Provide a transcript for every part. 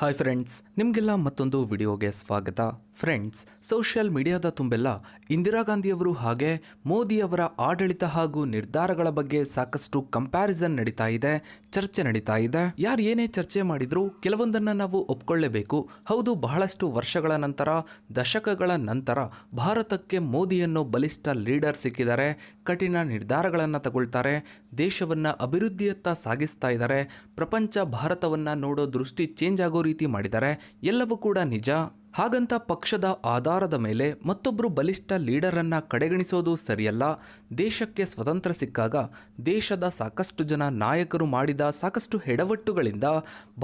Hi friends ನಿಮಗೆಲ್ಲ ಮತ್ತೊಂದು ವಿಡಿಯೋಗೆ ಸ್ವಾಗತ. ಫ್ರೆಂಡ್ಸ್ ಸೋಷಿಯಲ್ ಮೀಡಿಯಾದ ತುಂಬೆಲ್ಲ ಇಂದಿರಾ ಗಾಂಧಿಯವರು ಹಾಗೆ ಮೋದಿಯವರ ಆಡಳಿತ ಹಾಗೂ ನಿರ್ಧಾರಗಳ ಬಗ್ಗೆ ಸಾಕಷ್ಟು ಕಂಪ್ಯಾರಿಸನ್ ನಡೀತಾ ಇದೆ, ಚರ್ಚೆ ನಡೀತಾ ಇದೆ. ಯಾರು ಏನೇ ಚರ್ಚೆ ಮಾಡಿದ್ರು ಕೆಲವೊಂದನ್ನು ನಾವು ಒಪ್ಕೊಳ್ಳೇಬೇಕು. ಹೌದು, ಬಹಳಷ್ಟು ವರ್ಷಗಳ ನಂತರ, ದಶಕಗಳ ನಂತರ ಭಾರತಕ್ಕೆ ಮೋದಿಯನ್ನು ಬಲಿಷ್ಠ ಲೀಡರ್ ಸಿಕ್ಕಿದ್ದಾರೆ. ಕಠಿಣ ನಿರ್ಧಾರಗಳನ್ನು ತಗೊಳ್ತಾರೆ, ದೇಶವನ್ನು ಅಭಿವೃದ್ಧಿಯತ್ತ ಸಾಗಿಸ್ತಾ ಇದ್ದಾರೆ ಪ್ರಪಂಚ ಭಾರತವನ್ನು ನೋಡೋ ದೃಷ್ಟಿ ಚೇಂಜ್ ಆಗೋ ರೀತಿ ಮಾಡಿದ್ದಾರೆ ಎಲ್ಲವೂ ಕೂಡ ನಿಜ. ಹಾಗಂತ ಪಕ್ಷದ ಆಧಾರದ ಮೇಲೆ ಮತ್ತೊಬ್ಬರು ಬಲಿಷ್ಠ ಲೀಡರನ್ನ ಕಡೆಗಣಿಸೋದು ಸರಿಯಲ್ಲ. ದೇಶಕ್ಕೆ ಸ್ವತಂತ್ರ ಸಿಕ್ಕಾಗ ದೇಶದ ಸಾಕಷ್ಟು ಜನ ನಾಯಕರು ಮಾಡಿದ ಸಾಕಷ್ಟು ಎಡವಟ್ಟುಗಳಿಂದ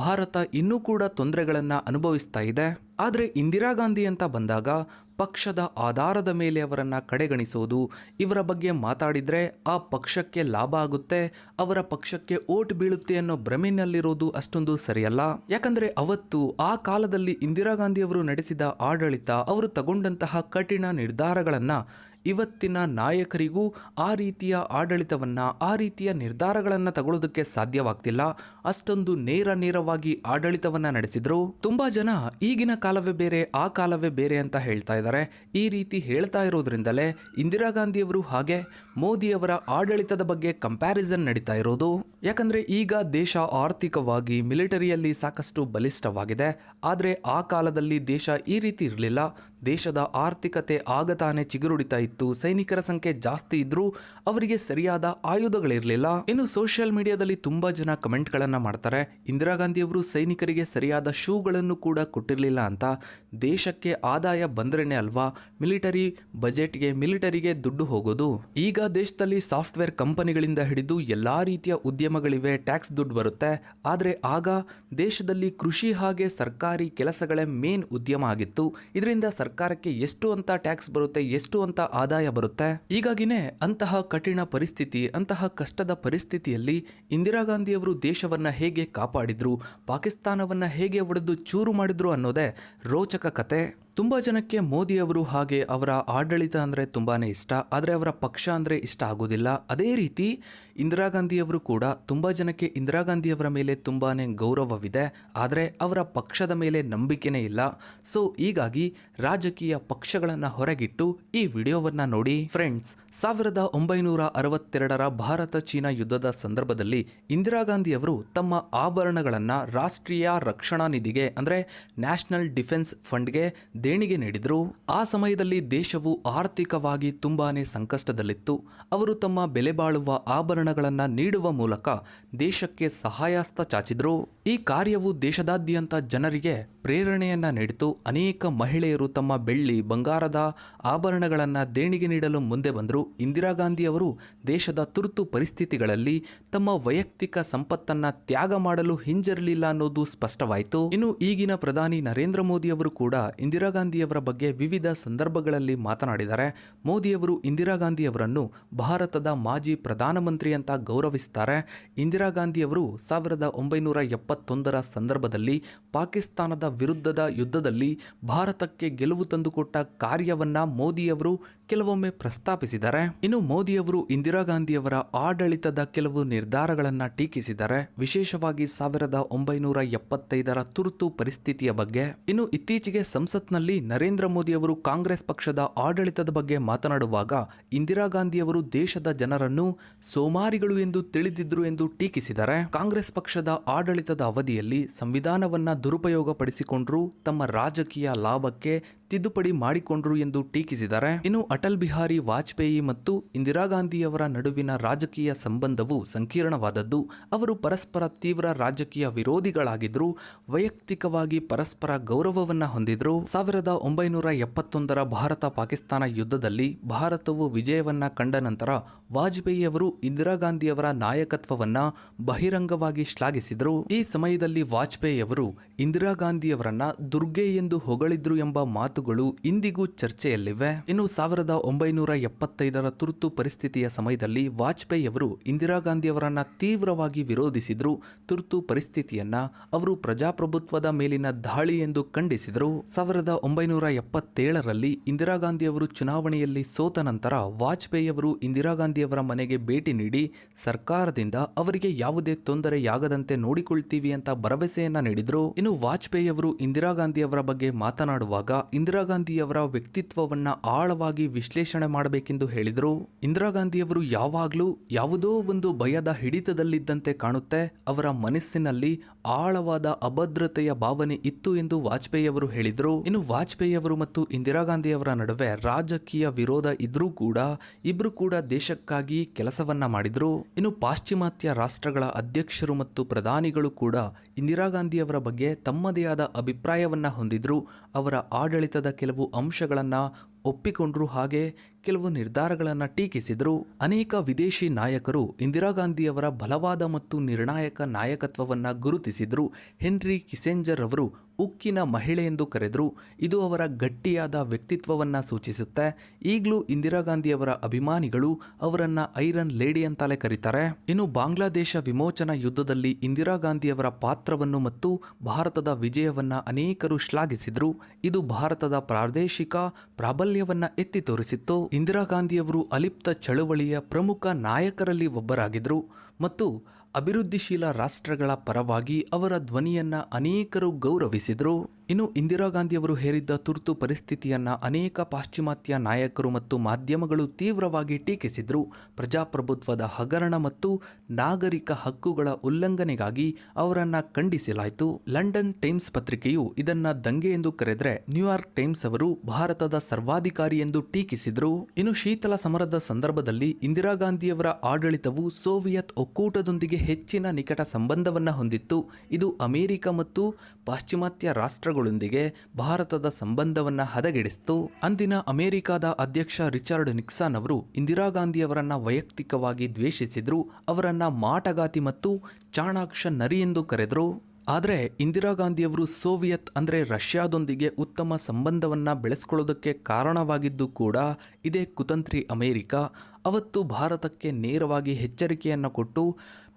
ಭಾರತ ಇನ್ನೂ ಕೂಡ ತೊಂದರೆಗಳನ್ನು ಅನುಭವಿಸ್ತಾ ಇದೆ. ಆದರೆ ಇಂದಿರಾ ಗಾಂಧಿ ಅಂತ ಬಂದಾಗ ಪಕ್ಷದ ಆಧಾರದ ಮೇಲೆ ಅವರನ್ನು ಕಡೆಗಣಿಸೋದು, ಇವರ ಬಗ್ಗೆ ಮಾತಾಡಿದರೆ ಆ ಪಕ್ಷಕ್ಕೆ ಲಾಭ ಆಗುತ್ತೆ, ಅವರ ಪಕ್ಷಕ್ಕೆ ಓಟ್ ಬೀಳುತ್ತೆ ಅನ್ನೋ ಭ್ರಮೆನಲ್ಲಿರೋದು ಅಷ್ಟೊಂದು ಸರಿಯಲ್ಲ. ಯಾಕಂದರೆ ಅವತ್ತು ಆ ಕಾಲದಲ್ಲಿ ಇಂದಿರಾ ಗಾಂಧಿ ಅವರು ನಡೆಸಿದ ಆಡಳಿತ, ಅವರು ತಗೊಂಡಂತಹ ಕಠಿಣ ನಿರ್ಧಾರಗಳನ್ನ ಇವತ್ತಿನ ನಾಯಕರಿಗೂ ಆ ರೀತಿಯ ಆಡಳಿತವನ್ನು, ಆ ರೀತಿಯ ನಿರ್ಧಾರಗಳನ್ನು ತಗೊಳ್ಳೋದಕ್ಕೆ ಸಾಧ್ಯವಾಗ್ತಿಲ್ಲ. ಅಷ್ಟೊಂದು ನೇರ ನೇರವಾಗಿ ಆಡಳಿತವನ್ನು ನಡೆಸಿದ್ರು. ತುಂಬಾ ಜನ ಈಗಿನ ಕಾಲವೇ ಬೇರೆ, ಆ ಕಾಲವೇ ಬೇರೆ ಅಂತ ಹೇಳ್ತಾ ಇದ್ದಾರೆ ಈ ರೀತಿ ಹೇಳ್ತಾ ಇರೋದ್ರಿಂದಲೇ ಇಂದಿರಾ ಗಾಂಧಿಯವರು ಹಾಗೆ ಮೋದಿಯವರ ಆಡಳಿತದ ಬಗ್ಗೆ ಕಂಪ್ಯಾರಿಸನ್ ನಡೀತಾ ಇರೋದು. ಯಾಕಂದ್ರೆ ಈಗ ದೇಶ ಆರ್ಥಿಕವಾಗಿ ಮಿಲಿಟರಿಯಲ್ಲಿ ಸಾಕಷ್ಟು ಬಲಿಷ್ಠವಾಗಿದೆ. ಆದರೆ ಆ ಕಾಲದಲ್ಲಿ ದೇಶ ಈ ರೀತಿ ಇರಲಿಲ್ಲ. ದೇಶದ ಆರ್ಥಿಕತೆ ಆಗತಾನೆ ಚಿಗುರುಡಿತಾ ಇತ್ತು. ಸೈನಿಕರ ಸಂಖ್ಯೆ ಜಾಸ್ತಿ ಇದ್ರೂ ಅವರಿಗೆ ಸರಿಯಾದ ಆಯುಧಗಳಿರಲಿಲ್ಲ. ಇನ್ನು ಸೋಷಿಯಲ್ ಮೀಡಿಯಾದಲ್ಲಿ ತುಂಬಾ ಜನ ಕಮೆಂಟ್ಗಳನ್ನ ಮಾಡ್ತಾರೆ. ಇಂದಿರಾ ಗಾಂಧಿಯವರು ಸೈನಿಕರಿಗೆ ಸರಿಯಾದ ಶೂಗಳನ್ನು ಕೂಡ ಕೊಟ್ಟಿರಲಿಲ್ಲ ಅಂತ. ದೇಶಕ್ಕೆ ಆದಾಯ ಬಂದ್ರೇನೆ ಅಲ್ವಾ? ಮಿಲಿಟರಿ ಬಜೆಟ್ಗೆ, ಮಿಲಿಟರಿಗೆ ದುಡ್ಡು ಹೋಗೋದು? ಈಗ ದೇಶದಲ್ಲಿ ಸಾಫ್ಟ್ವೇರ್ ಕಂಪನಿಗಳಿಂದ ಹಿಡಿದು ಎಲ್ಲಾ ರೀತಿಯ ಉದ್ಯಮಗಳಿವೆ, ಟ್ಯಾಕ್ಸ್ ದುಡ್ಡು ಬರುತ್ತೆ. ಆದರೆ ಆಗ ದೇಶದಲ್ಲಿ ಕೃಷಿ ಹಾಗೆ ಸರ್ಕಾರಿ ಕೆಲಸಗಳೇ ಮೇನ್ ಉದ್ಯಮ ಆಗಿತ್ತು. ಇದರಿಂದ ಸರ್ಕಾರಕ್ಕೆ ಎಷ್ಟು ಅಂತ ಟ್ಯಾಕ್ಸ್ ಬರುತ್ತೆ, ಎಷ್ಟು ಅಂತ ಆದಾಯ ಬರುತ್ತೆ? ಹೀಗಾಗಿನೇ ಅಂತಹ ಕಠಿಣ ಪರಿಸ್ಥಿತಿ, ಅಂತಹ ಕಷ್ಟದ ಪರಿಸ್ಥಿತಿಯಲ್ಲಿ ಇಂದಿರಾ ಗಾಂಧಿಯವರು ದೇಶವನ್ನ ಹೇಗೆ ಕಾಪಾಡಿದ್ರು, ಪಾಕಿಸ್ತಾನವನ್ನ ಹೇಗೆ ಒಡೆದು ಚೂರು ಮಾಡಿದ್ರು ಅನ್ನೋದೇ ರೋಚಕ ಕತೆ. ತುಂಬಾ ಜನಕ್ಕೆ ಮೋದಿ ಅವರು ಹಾಗೆ ಅವರ ಆಡಳಿತ ಅಂದರೆ ತುಂಬಾ ಇಷ್ಟ, ಆದರೆ ಅವರ ಪಕ್ಷ ಅಂದರೆ ಇಷ್ಟ ಆಗೋದಿಲ್ಲ. ಅದೇ ರೀತಿ ಇಂದಿರಾ ಗಾಂಧಿಯವರು ಕೂಡ ತುಂಬ ಜನಕ್ಕೆ ಇಂದಿರಾ ಗಾಂಧಿಯವರ ಮೇಲೆ ತುಂಬಾ ಗೌರವವಿದೆ, ಆದರೆ ಅವರ ಪಕ್ಷದ ಮೇಲೆ ನಂಬಿಕೆನೇ ಇಲ್ಲ. ಸೊ ಹೀಗಾಗಿ ರಾಜಕೀಯ ಪಕ್ಷಗಳನ್ನು ಹೊರಗಿಟ್ಟು ಈ ವಿಡಿಯೋವನ್ನು ನೋಡಿ. ಫ್ರೆಂಡ್ಸ್ ಸಾವಿರದ ಒಂಬೈನೂರ ಅರವತ್ತೆರಡರ ಭಾರತ ಚೀನಾ ಯುದ್ಧದ ಸಂದರ್ಭದಲ್ಲಿ ಇಂದಿರಾ ಗಾಂಧಿಯವರು ತಮ್ಮ ಆಭರಣಗಳನ್ನು ರಾಷ್ಟ್ರೀಯ ರಕ್ಷಣಾ ನಿಧಿಗೆ ಅಂದರೆ ನ್ಯಾಷನಲ್ ಡಿಫೆನ್ಸ್ ಫಂಡ್ಗೆ ದೇಣಿಗೆ ನೀಡಿದರು ಆ ಸಮಯದಲ್ಲಿ ದೇಶವು ಆರ್ಥಿಕವಾಗಿ ತುಂಬಾನೇ ಸಂಕಷ್ಟದಲ್ಲಿತ್ತು. ಅವರು ತಮ್ಮ ಬೆಲೆ ಬಾಳುವ ಆಭರಣಗಳನ್ನ ನೀಡುವ ಮೂಲಕ ದೇಶಕ್ಕೆ ಸಹಾಯಸ್ತ ಚಾಚಿದರು ಈ ಕಾರ್ಯವು ದೇಶದಾದ್ಯಂತ ಜನರಿಗೆ ಪ್ರೇರಣೆಯನ್ನ ನೀಡಿತು. ಅನೇಕ ಮಹಿಳೆಯರು ತಮ್ಮ ಬೆಳ್ಳಿ, ಬಂಗಾರದ ಆಭರಣಗಳನ್ನು ದೇಣಿಗೆ ನೀಡಲು ಮುಂದೆ ಬಂದರು. ಇಂದಿರಾ ಗಾಂಧಿಯವರು ದೇಶದ ತುರ್ತು ಪರಿಸ್ಥಿತಿಗಳಲ್ಲಿ ತಮ್ಮ ವೈಯಕ್ತಿಕ ಸಂಪತ್ತನ್ನು ತ್ಯಾಗ ಮಾಡಲು ಹಿಂಜರಲಿಲ್ಲ ಅನ್ನೋದು ಸ್ಪಷ್ಟವಾಯಿತು. ಇನ್ನು ಈಗಿನ ಪ್ರಧಾನಿ ನರೇಂದ್ರ ಮೋದಿಯವರು ಕೂಡ ಇಂದಿರಾ ಗಾಂಧಿಯವರ ಬಗ್ಗೆ ವಿವಿಧ ಸಂದರ್ಭಗಳಲ್ಲಿ ಮಾತನಾಡಿದ್ದಾರೆ. ಮೋದಿಯವರು ಇಂದಿರಾ ಗಾಂಧಿಯವರನ್ನು ಭಾರತದ ಮಾಜಿ ಪ್ರಧಾನಮಂತ್ರಿ ಅಂತ ಗೌರವಿಸ್ತಾರೆ. ಇಂದಿರಾ ಗಾಂಧಿಯವರು ಸಾವಿರದ ಒಂಬೈನೂರ ಎಪ್ಪತ್ತೊಂದರ ಸಂದರ್ಭದಲ್ಲಿ ಪಾಕಿಸ್ತಾನದ ವಿರುದ್ಧದ ಯುದ್ಧದಲ್ಲಿ ಭಾರತಕ್ಕೆ ಗೆಲುವು ತಂದುಕೊಟ್ಟ ಕಾರ್ಯವನ್ನು ಮೋದಿಯವರು ಕೆಲವೊಮ್ಮೆ ಪ್ರಸ್ತಾಪಿಸಿದ್ದಾರೆ ಇನ್ನು ಮೋದಿಯವರು ಇಂದಿರಾ ಗಾಂಧಿಯವರ ಆಡಳಿತದ ಕೆಲವು ನಿರ್ಧಾರಗಳನ್ನ ಟೀಕಿಸಿದ್ದಾರೆ ವಿಶೇಷವಾಗಿ ಸಾವಿರದ ಒಂಬೈನೂರ ಎಪ್ಪತ್ತೈದರ ತುರ್ತು ಪರಿಸ್ಥಿತಿಯ ಬಗ್ಗೆ, ಇನ್ನು ಇತ್ತೀಚೆಗೆ ಸಂಸತ್ನಲ್ಲಿ ನರೇಂದ್ರ ಮೋದಿಯವರು ಕಾಂಗ್ರೆಸ್ ಪಕ್ಷದ ಆಡಳಿತದ ಬಗ್ಗೆ ಮಾತನಾಡುವಾಗ, ಇಂದಿರಾ ಗಾಂಧಿಯವರು ದೇಶದ ಜನರನ್ನು ಸೋಮಾರಿಗಳು ಎಂದು ತಿಳಿದಿದ್ರು ಎಂದು ಟೀಕಿಸಿದ್ದಾರೆ ಕಾಂಗ್ರೆಸ್ ಪಕ್ಷದ ಆಡಳಿತದ ಅವಧಿಯಲ್ಲಿ ಸಂವಿಧಾನವನ್ನ ದುರುಪಯೋಗಪಡಿಸಿಕೊಂಡ್ರು, ತಮ್ಮ ರಾಜಕೀಯ ಲಾಭಕ್ಕೆ ತಿದ್ದುಪಡಿ ಮಾಡಿಕೊಂಡ್ರು ಎಂದು ಟೀಕಿಸಿದ್ದಾರೆ ಇನ್ನು ಅಟಲ್ ಬಿಹಾರಿ ವಾಜಪೇಯಿ ಮತ್ತು ಇಂದಿರಾ ಗಾಂಧಿಯವರ ನಡುವಿನ ರಾಜಕೀಯ ಸಂಬಂಧವು ಸಂಕೀರ್ಣವಾದದ್ದು. ಅವರು ಪರಸ್ಪರ ತೀವ್ರ ರಾಜಕೀಯ ವಿರೋಧಿಗಳಾಗಿದ್ದರು. ವೈಯಕ್ತಿಕವಾಗಿ ಪರಸ್ಪರ ಗೌರವವನ್ನು ಹೊಂದಿದ್ರು. ಸಾವಿರದ ಒಂಬೈನೂರ ಎಪ್ಪತ್ತೊಂದರ ಭಾರತ ಪಾಕಿಸ್ತಾನ ಯುದ್ಧದಲ್ಲಿ ಭಾರತವು ವಿಜಯವನ್ನ ಕಂಡ ನಂತರ ವಾಜಪೇಯಿಯವರು ಇಂದಿರಾ ಗಾಂಧಿಯವರ ನಾಯಕತ್ವವನ್ನು ಬಹಿರಂಗವಾಗಿ ಶ್ಲಾಘಿಸಿದರು. ಈ ಸಮಯದಲ್ಲಿ ವಾಜಪೇಯಿಯವರು ಇಂದಿರಾ ಗಾಂಧಿಯವರನ್ನ ದುರ್ಗೆ ಎಂದು ಹೊಗಳಿದ್ರು ಎಂಬ ಮಾತುಗಳು ಇಂದಿಗೂ ಚರ್ಚೆಯಲ್ಲಿವೆ. ಇನ್ನು ಸಾವಿರದ ಸಾವಿರದ ಒಂಬೈನೂರ ಎಪ್ಪತ್ತೈದರ ತುರ್ತು ಪರಿಸ್ಥಿತಿಯ ಸಮಯದಲ್ಲಿ ವಾಜಪೇಯಿ ಅವರು ಇಂದಿರಾ ಗಾಂಧಿಯವರನ್ನು ತೀವ್ರವಾಗಿ ವಿರೋಧಿಸಿದ್ರು. ತುರ್ತು ಪರಿಸ್ಥಿತಿಯನ್ನ ಅವರು ಪ್ರಜಾಪ್ರಭುತ್ವದ ಮೇಲಿನ ದಾಳಿ ಎಂದು ಖಂಡಿಸಿದರು. ಸಾವಿರದ ಒಂಬೈನೂರ ಎಪ್ಪತ್ತೇಳರಲ್ಲಿ ಇಂದಿರಾ ಗಾಂಧಿಯವರು ಚುನಾವಣೆಯಲ್ಲಿ ಸೋತ ನಂತರ ವಾಜಪೇಯಿ ಅವರು ಇಂದಿರಾ ಗಾಂಧಿಯವರ ಮನೆಗೆ ಭೇಟಿ ನೀಡಿ, ಸರ್ಕಾರದಿಂದ ಅವರಿಗೆ ಯಾವುದೇ ತೊಂದರೆಯಾಗದಂತೆ ನೋಡಿಕೊಳ್ತೀವಿ ಅಂತ ಭರವಸೆಯನ್ನ ನೀಡಿದ್ರು. ಇನ್ನು ವಾಜಪೇಯಿ ಅವರು ಇಂದಿರಾ ಗಾಂಧಿಯವರ ಬಗ್ಗೆ ಮಾತನಾಡುವಾಗ ಇಂದಿರಾ ಗಾಂಧಿಯವರ ವ್ಯಕ್ತಿತ್ವವನ್ನ ಆಳವಾಗಿ ವಿಶ್ಲೇಷಣೆ ಮಾಡಬೇಕೆಂದು ಹೇಳಿದರು ಇಂದಿರಾ ಗಾಂಧಿಯವರು ಯಾವಾಗಲೂ ಯಾವುದೋ ಒಂದು ಭಯದ ಹಿಡಿತದಲ್ಲಿದ್ದಂತೆ ಕಾಣುತ್ತೆ, ಅವರ ಮನಸ್ಸಿನಲ್ಲಿ ಆಳವಾದ ಅಭದ್ರತೆಯ ಭಾವನೆ ಇತ್ತು ಎಂದು ವಾಜಪೇಯಿ ಅವರು ಹೇಳಿದರು. ಇನ್ನು ವಾಜಪೇಯಿ ಅವರು ಮತ್ತು ಇಂದಿರಾ ಗಾಂಧಿಯವರ ನಡುವೆ ರಾಜಕೀಯ ವಿರೋಧ ಇದ್ರೂ ಕೂಡ ಇಬ್ರು ಕೂಡ ದೇಶಕ್ಕಾಗಿ ಕೆಲಸವನ್ನ ಮಾಡಿದ್ರು. ಇನ್ನು ಪಾಶ್ಚಿಮಾತ್ಯ ರಾಷ್ಟ್ರಗಳ ಅಧ್ಯಕ್ಷರು ಮತ್ತು ಪ್ರಧಾನಿಗಳು ಕೂಡ ಇಂದಿರಾ ಗಾಂಧಿಯವರ ಬಗ್ಗೆ ತಮ್ಮದೇ ಆದ ಅಭಿಪ್ರಾಯವನ್ನ ಹೊಂದಿದ್ರು. ಅವರ ಆಡಳಿತದ ಕೆಲವು ಅಂಶಗಳನ್ನ ಒಪ್ಪಿಕೊಂಡ್ರು ಹಾಗೆ ಕೆಲವು ನಿರ್ಧಾರಗಳನ್ನು ಟೀಕಿಸಿದರು. ಅನೇಕ ವಿದೇಶಿ ನಾಯಕರು ಇಂದಿರಾ ಗಾಂಧಿಯವರ ಬಲವಾದ ಮತ್ತು ನಿರ್ಣಾಯಕ ನಾಯಕತ್ವವನ್ನು ಗುರುತಿಸಿದರು. ಹೆನ್ರಿ ಕಿಸೆಂಜರ್ ಅವರು ಉಕ್ಕಿನ ಮಹಿಳೆ ಎಂದು ಕರೆದರು ಇದು ಅವರ ಗಟ್ಟಿಯಾದ ವ್ಯಕ್ತಿತ್ವವನ್ನು ಸೂಚಿಸುತ್ತೆ. ಈಗಲೂ ಇಂದಿರಾ ಗಾಂಧಿಯವರ ಅಭಿಮಾನಿಗಳು ಅವರನ್ನ ಐರನ್ ಲೇಡಿ ಅಂತಲೇ ಕರೀತಾರೆ. ಇನ್ನು ಬಾಂಗ್ಲಾದೇಶ ವಿಮೋಚನಾ ಯುದ್ಧದಲ್ಲಿ ಇಂದಿರಾ ಗಾಂಧಿಯವರ ಪಾತ್ರವನ್ನು ಮತ್ತು ಭಾರತದ ವಿಜಯವನ್ನ ಅನೇಕರು ಶ್ಲಾಘಿಸಿದರು. ಇದು ಭಾರತದ ಪ್ರಾದೇಶಿಕ ಪ್ರಾಬಲ್ಯವನ್ನ ಎತ್ತಿ ತೋರಿಸಿತ್ತು. ಇಂದಿರಾ ಗಾಂಧಿಯವರು ಅಲಿಪ್ತ ಚಳುವಳಿಯ ಪ್ರಮುಖ ನಾಯಕರಲ್ಲಿ ಒಬ್ಬರಾಗಿದ್ದರು ಮತ್ತು ಅಭಿವೃದ್ಧಿಶೀಲ ರಾಷ್ಟ್ರಗಳ ಪರವಾಗಿ ಅವರ ಧ್ವನಿಯನ್ನ ಅನೇಕರು ಗೌರವಿಸಿದರು. ಇನ್ನು ಇಂದಿರಾ ಗಾಂಧಿಯವರು ಹೇರಿದ್ದ ತುರ್ತು ಪರಿಸ್ಥಿತಿಯನ್ನ ಅನೇಕ ಪಾಶ್ಚಿಮಾತ್ಯ ನಾಯಕರು ಮತ್ತು ಮಾಧ್ಯಮಗಳು ತೀವ್ರವಾಗಿ ಟೀಕಿಸಿದರು. ಪ್ರಜಾಪ್ರಭುತ್ವದ ಹಗರಣ ಮತ್ತು ನಾಗರಿಕ ಹಕ್ಕುಗಳ ಉಲ್ಲಂಘನೆಗಾಗಿ ಅವರನ್ನ ಖಂಡಿಸಲಾಯಿತು. ಲಂಡನ್ ಟೈಮ್ಸ್ ಪತ್ರಿಕೆಯು ಇದನ್ನ ದಂಗೆ ಎಂದು ಕರೆದರೆ ನ್ಯೂಯಾರ್ಕ್ ಟೈಮ್ಸ್ ಅವರು ಭಾರತದ ಸರ್ವಾಧಿಕಾರಿ ಎಂದು ಟೀಕಿಸಿದರು. ಇನ್ನು ಶೀತಲ ಸಮರದ ಸಂದರ್ಭದಲ್ಲಿ ಇಂದಿರಾ ಗಾಂಧಿಯವರ ಆಡಳಿತವು ಸೋವಿಯತ್ ಒಕ್ಕೂಟದೊಂದಿಗೆ ಹೆಚ್ಚಿನ ನಿಕಟ ಸಂಬಂಧವನ್ನ ಹೊಂದಿತ್ತು. ಇದು ಅಮೆರಿಕ ಮತ್ತು ಪಾಶ್ಚಿಮಾತ್ಯ ರಾಷ್ಟ್ರಗಳೊಂದಿಗೆ ಭಾರತದ ಸಂಬಂಧವನ್ನು ಹದಗೆಡಿಸಿತು. ಅಂದಿನ ಅಮೆರಿಕದ ಅಧ್ಯಕ್ಷ ರಿಚರ್ಡ್ ನಿಕ್ಸಾನ್ ಅವರು ಇಂದಿರಾ ಗಾಂಧಿಯವರನ್ನ ವೈಯಕ್ತಿಕವಾಗಿ ದ್ವೇಷಿಸಿದ್ರು. ಅವರನ್ನ ಮಾಟಗಾತಿ ಮತ್ತು ಚಾಣಾಕ್ಷ ನರಿ ಎಂದು ಕರೆದರು. ಆದರೆ ಇಂದಿರಾ ಗಾಂಧಿಯವರು ಸೋವಿಯತ್ ಅಂದರೆ ರಷ್ಯಾದೊಂದಿಗೆ ಉತ್ತಮ ಸಂಬಂಧವನ್ನು ಬೆಳೆಸ್ಕೊಳ್ಳೋದಕ್ಕೆ ಕಾರಣವಾಗಿದ್ದು ಕೂಡ ಇದೇ ಕುತಂತ್ರಿ ಅಮೆರಿಕ. ಅವತ್ತು ಭಾರತಕ್ಕೆ ನೇರವಾಗಿ ಎಚ್ಚರಿಕೆಯನ್ನು ಕೊಟ್ಟು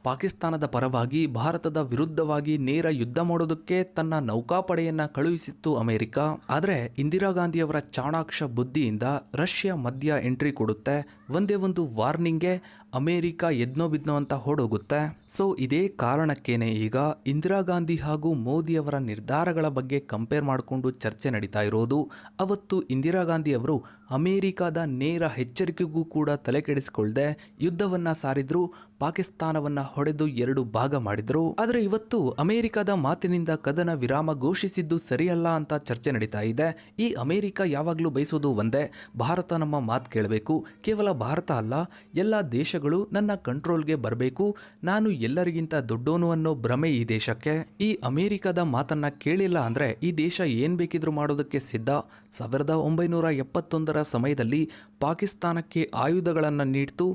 ಪಾಕಿಸ್ತಾನದ ಪರವಾಗಿ ಭಾರತದ ವಿರುದ್ಧವಾಗಿ ನೇರ ಯುದ್ಧ ಮಾಡೋದಕ್ಕೆ ತನ್ನ ನೌಕಾಪಡೆಯನ್ನ ಕಳುಹಿಸಿತ್ತು ಅಮೆರಿಕ. ಆದರೆ ಇಂದಿರಾ ಗಾಂಧಿಯವರ ಚಾಣಾಕ್ಷ ಬುದ್ಧಿಯಿಂದ ರಷ್ಯಾ ಮಧ್ಯ ಎಂಟ್ರಿ ಕೊಡುತ್ತೆ. ಒಂದೇ ಒಂದು ವಾರ್ನಿಂಗ್ಗೆ ಅಮೆರಿಕ ಎದ್ನೋ ಬಿದ್ನೋ ಅಂತ ಹೊಡೋಗುತ್ತೆ. ಸೊ ಇದೇ ಕಾರಣಕ್ಕೇನೆ ಈಗ ಇಂದಿರಾ ಗಾಂಧಿ ಹಾಗೂ ಮೋದಿಯವರ ನಿರ್ಧಾರಗಳ ಬಗ್ಗೆ ಕಂಪೇರ್ ಮಾಡಿಕೊಂಡು ಚರ್ಚೆ ನಡೀತಾ ಇರೋದು. ಅವತ್ತು ಇಂದಿರಾ ಗಾಂಧಿ ಅವರು ಅಮೇರಿಕಾದ ನೇರ ಎಚ್ಚರಿಕೆಗೂ ಕೂಡ ತಲೆ ಕೆಡಿಸಿಕೊಳ್ಳದೆ ಯುದ್ಧವನ್ನ ಸಾರಿದ್ರು, ಪಾಕಿಸ್ತಾನವನ್ನ ಹೊಡೆದು ಎರಡು ಭಾಗ ಮಾಡಿದ್ರು. ಆದರೆ ಇವತ್ತು ಅಮೆರಿಕದ ಮಾತಿನಿಂದ ಕದನ ವಿರಾಮ ಘೋಷಿಸಿದ್ದು ಸರಿಯಲ್ಲ ಅಂತ ಚರ್ಚೆ ನಡೀತಾ ಇದೆ. ಈ ಅಮೆರಿಕ ಯಾವಾಗಲೂ ಬಯಸೋದು ಒಂದೇ, ಭಾರತ ನಮ್ಮ ಮಾತು ಕೇಳಬೇಕು. ಕೇವಲ ಭಾರತ ಅಲ್ಲ, ಎಲ್ಲ ದೇಶಗಳು ನನ್ನ ಕಂಟ್ರೋಲ್ಗೆ ಬರಬೇಕು, ನಾನು ಎಲ್ಲರಿಗಿಂತ ದೊಡ್ಡೋನು ಅನ್ನೋ ಭ್ರಮೆ ಈ ದೇಶಕ್ಕೆ. ಈ ಅಮೆರಿಕದ ಮಾತನ್ನ ಕೇಳಿಲ್ಲ ಅಂದ್ರೆ ಈ ದೇಶ ಏನ್ ಬೇಕಿದ್ರು ಮಾಡೋದಕ್ಕೆ ಸಿದ್ಧ. ಸಾವಿರದ ಒಂಬೈನೂರ ಎಪ್ಪತ್ತೊಂದರ ಸಮಯದಲ್ಲಿ ಪಾಕಿಸ್ತಾನಕ್ಕೆ ಆಯುಧಗಳನ್ನು ನೀಡ್ತು,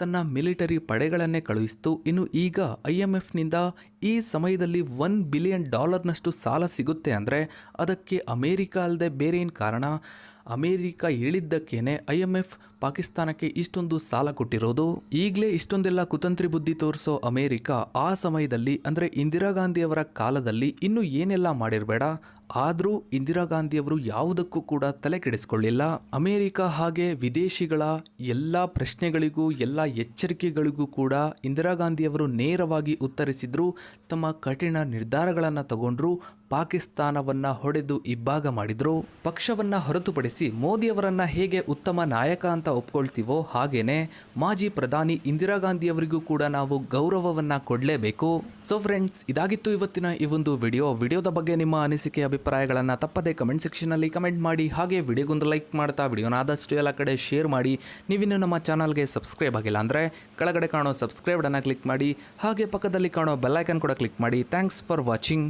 ತನ್ನ ಮಿಲಿಟರಿ ಪಡೆಗಳನ್ನೇ ಕಳುಹಿಸಿತು. ಇನ್ನು ಈಗ ಐ ಎಂ ಎಫ್ನಿಂದ ಈ ಸಮಯದಲ್ಲಿ ಒನ್ ಬಿಲಿಯನ್ ಡಾಲರ್ನಷ್ಟು ಸಾಲ ಸಿಗುತ್ತೆ ಅಂದರೆ ಅದಕ್ಕೆ ಅಮೇರಿಕ ಅಲ್ಲದೆ ಬೇರೆ ಏನು ಕಾರಣ? ಅಮೇರಿಕ ಹೇಳಿದ್ದಕ್ಕೇನೆ ಐ ಎಂ ಎಫ್ ಪಾಕಿಸ್ತಾನಕ್ಕೆ ಇಷ್ಟೊಂದು ಸಾಲ ಕೊಟ್ಟಿರೋದು? ಈಗಲೇ ಇಷ್ಟೊಂದೆಲ್ಲ ಕುತಂತ್ರಿ ಬುದ್ಧಿ ತೋರಿಸೋ ಅಮೇರಿಕ ಆ ಸಮಯದಲ್ಲಿ, ಅಂದರೆ ಇಂದಿರಾ ಗಾಂಧಿಯವರ ಕಾಲದಲ್ಲಿ ಇನ್ನೂ ಏನೆಲ್ಲ ಮಾಡಿರಬೇಡ? ಆದರೂ ಇಂದಿರಾ ಗಾಂಧಿಯವರು ಯಾವುದಕ್ಕೂ ಕೂಡ ತಲೆ ಕೆಡಿಸ್ಕೊಳ್ಳಿಲ್ಲ. ಅಮೇರಿಕ ಹಾಗೆ ವಿದೇಶಿಗಳ ಎಲ್ಲ ಪ್ರಶ್ನೆಗಳಿಗೂ, ಎಲ್ಲ ಎಚ್ಚರಿಕೆಗಳಿಗೂ ಕೂಡ ಇಂದಿರಾ ಗಾಂಧಿಯವರು ನೇರವಾಗಿ ಉತ್ತರಿಸಿದ್ರು, ತಮ್ಮ ಕಠಿಣ ನಿರ್ಧಾರಗಳನ್ನು ತಗೊಂಡ್ರು, ಪಾಕಿಸ್ತಾನವನ್ನು ಹೊಡೆದು ಇಬ್ಬಾಗ ಮಾಡಿದ್ರು. ಪಕ್ಷವನ್ನು ಹೊರತುಪಡಿಸಿ ಮೋದಿಯವರನ್ನು ಹೇಗೆ ಉತ್ತಮ ನಾಯಕ ಅಂತ ಒಪ್ಕೊಳ್ತೀವೋ ಹಾಗೇನೆ ಮಾಜಿ ಪ್ರಧಾನಿ ಇಂದಿರಾ ಗಾಂಧಿಯವರಿಗೂ ಕೂಡ ನಾವು ಗೌರವವನ್ನ ಕೊಡಲೇಬೇಕು. ಸೊ ಫ್ರೆಂಡ್ಸ್ ಇದಾಗಿತ್ತು ಇವತ್ತಿನ ಈ ಒಂದು ವಿಡಿಯೋ. ವಿಡಿಯೋದ ಬಗ್ಗೆ ನಿಮ್ಮ ಅನಿಸಿಕೆ, ಅಭಿಪ್ರಾಯಗಳನ್ನು ತಪ್ಪದೆ ಕಮೆಂಟ್ ಸೆಕ್ಷನಲ್ಲಿ ಕಮೆಂಟ್ ಮಾಡಿ. ಹಾಗೆ ವಿಡಿಯೋಗೊಂದು ಲೈಕ್ ಮಾಡ್ತಾ ವಿಡಿಯೋನ ಆದಷ್ಟು ಎಲ್ಲ ಕಡೆ ಶೇರ್ ಮಾಡಿ. ನೀವಿನ್ನೂ ನಮ್ಮ ಚಾನಲ್ಗೆ ಸಬ್ಸ್ಕ್ರೈಬ್ ಆಗಿಲ್ಲ ಅಂದರೆ ಕೆಳಗಡೆ ಕಾಣೋ ಸಬ್ಸ್ಕ್ರೈಬ್ ಅನ್ನ ಕ್ಲಿಕ್ ಮಾಡಿ. ಹಾಗೆ ಪಕ್ಕದಲ್ಲಿ ಕಾಣೋ ಬೆಲ್ಲೈಕನ್ ಕೂಡ ಕ್ಲಿಕ್ ಮಾಡಿ. Thanks for watching